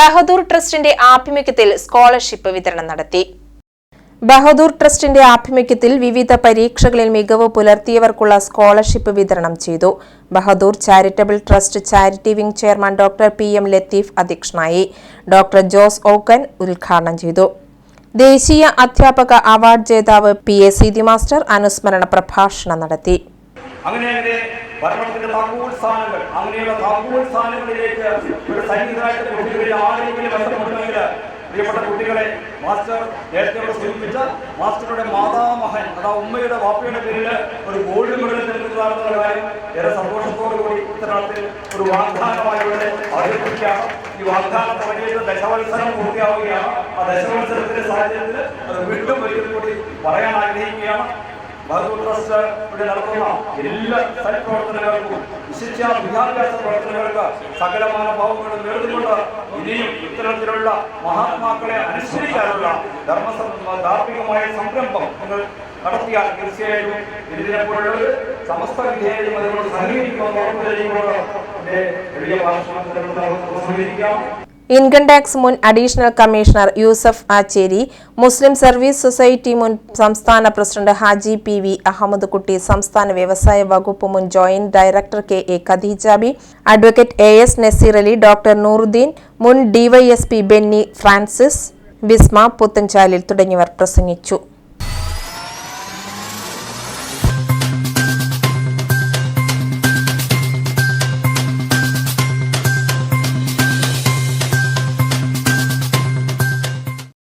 ബഹദൂർ ട്രസ്റ്റിന്റെ ആഭിമുഖ്യത്തിൽ സ്കോളർഷിപ്പ് വിതരണം നടത്തി. ബഹദൂർ ട്രസ്റ്റിന്റെ ആഭിമുഖ്യത്തിൽ വിവിധ പരീക്ഷകളിൽ മികവ് പുലർത്തിയവർക്കുള്ള സ്കോളർഷിപ്പ് വിതരണം ചെയ്തു. Bahadur charitable trust charity wing chairman doctor P. M. Latheef അധ്യക്ഷനായി ഡോക്ടർ ജോസ് ഓക്കൻ ഉദ്ഘാടനം ചെയ്തു. ദേശീയ അധ്യാപക അവാർഡ് ജേതാവ് പി. എ. സീതി മാസ്റ്റർ അനുസ്മരണ പ്രഭാഷണം നടത്തി. അങ്ങനെ അങ്ങനെ ഭരണത്തിന്റെ താക്കോൽ സ്ഥാനങ്ങൾ അങ്ങനെയുള്ള താക്കോൽ സ്ഥാനങ്ങളിലേക്ക് സൈനികരായിട്ട് കുട്ടികളിൽ ആരെങ്കിലും ബന്ധപ്പെടുന്നെങ്കിൽ പ്രിയപ്പെട്ട കുട്ടികളെ മാസ്റ്റർ നേരത്തെ സൂചിപ്പിച്ച മാസ്റ്ററുടെ മാതാമഹൻ അതാ ഉമ്മയുടെ വാപ്പയുടെ പേരിൽ ഒരു ഗോൾഡ് മെഡൽ നൽകുന്നതാണെന്നുള്ള കാര്യം ഏറെ സന്തോഷത്തോടു കൂടി ഇത്തരത്തിൽ ഒരു വാഗ്ദാനമായി ഇവിടെ അവതരിപ്പിക്കുകയാണ് ഈ വാഗ്ദാനം തുടങ്ങിയിട്ട് ദശവത്സരം പൂർത്തിയാവുകയാണ്. ആ ദശവത്സരത്തിന്റെ സാഹചര്യത്തിൽ അത് വീണ്ടും ഒരിക്കൽ കൂടി പറയാൻ ആഗ്രഹിക്കുകയാണ് ബഹദൂർ ട്രസ്റ്റ് ഇവിടെ നടത്തുന്ന എല്ലാ സൽപ്രവർത്തനങ്ങൾക്കും വിശിച്ച വിദ്യാഭ്യാസ പ്രവർത്തനങ്ങൾക്ക് സകലമായ ഭാവങ്ങളും നേർന്നുകൊണ്ട് ഇനിയും ഇത്തരത്തിലുള്ള മഹാത്മാക്കളെ അനുസരിക്കാനുള്ള ധർമ്മ ധാർമ്മികമായ സംരംഭം നിങ്ങൾ നടത്തിയാൽ തീർച്ചയായും ഇതിനെ പോലുള്ളവർ സമസ്ത വിധേയം അതിനോട് സഹകരിക്കുമെന്ന് ഉറപ്പു ചെയ്യുമ്പോൾ എന്റെ വലിയ സഹകരിക്കാം ഇൻകം ടാക്സ് മുൻ additional commissioner Yusuf Achery Muslim service society മുൻ സംസ്ഥാന president Haji P V Ahammed Kutty സംസ്ഥാന വ്യവസായ വകുപ്പ് മുൻ joint director K A Khadeejabi advocate A S Naseer Ali doctor Nooruddin മുൻ ഡിവൈഎസ്പി ബെന്നി ഫ്രാൻസിസ് വിസ്മ പുത്തൻചാലിൽ തുടങ്ങിയവർ പ്രസംഗിച്ചു.